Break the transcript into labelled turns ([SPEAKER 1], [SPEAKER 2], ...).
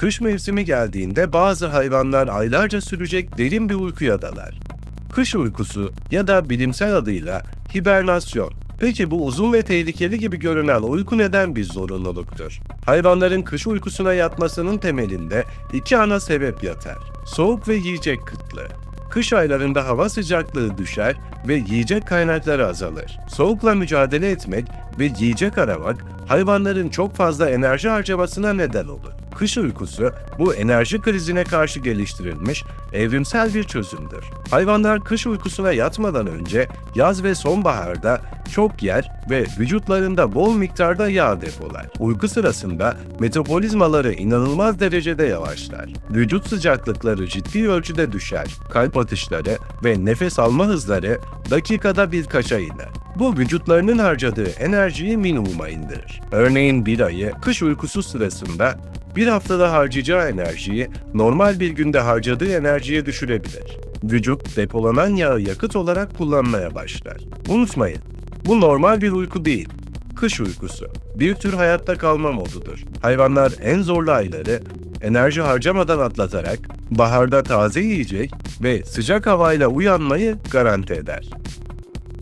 [SPEAKER 1] Kış mevsimi geldiğinde bazı hayvanlar aylarca sürecek derin bir uykuya dalar. Kış uykusu ya da bilimsel adıyla hibernasyon. Peki bu uzun ve tehlikeli gibi görünen uyku neden bir zorunluluktur? Hayvanların kış uykusuna yatmasının temelinde iki ana sebep yatar. Soğuk ve yiyecek kıtlığı. Kış aylarında hava sıcaklığı düşer ve yiyecek kaynakları azalır. Soğukla mücadele etmek ve yiyecek aramak hayvanların çok fazla enerji harcamasına neden olur. Kış uykusu bu enerji krizine karşı geliştirilmiş evrimsel bir çözümdür. Hayvanlar kış uykusuna yatmadan önce yaz ve sonbaharda çok yer ve vücutlarında bol miktarda yağ depolar. Uyku sırasında metabolizmaları inanılmaz derecede yavaşlar. Vücut sıcaklıkları ciddi ölçüde düşer. Kalp atışları ve nefes alma hızları dakikada birkaça iner. Bu vücutlarının harcadığı enerjiyi minimuma indirir. Örneğin bir ayı kış uykusu sırasında bir haftada harcayacağı enerjiyi normal bir günde harcadığı enerjiye düşürebilir. Vücut depolanan yağı yakıt olarak kullanmaya başlar. Unutmayın, bu normal bir uyku değil. Kış uykusu. Bir tür hayatta kalma modudur. Hayvanlar en zorlu ayları enerji harcamadan atlatarak baharda taze yiyecek ve sıcak havayla uyanmayı garanti eder.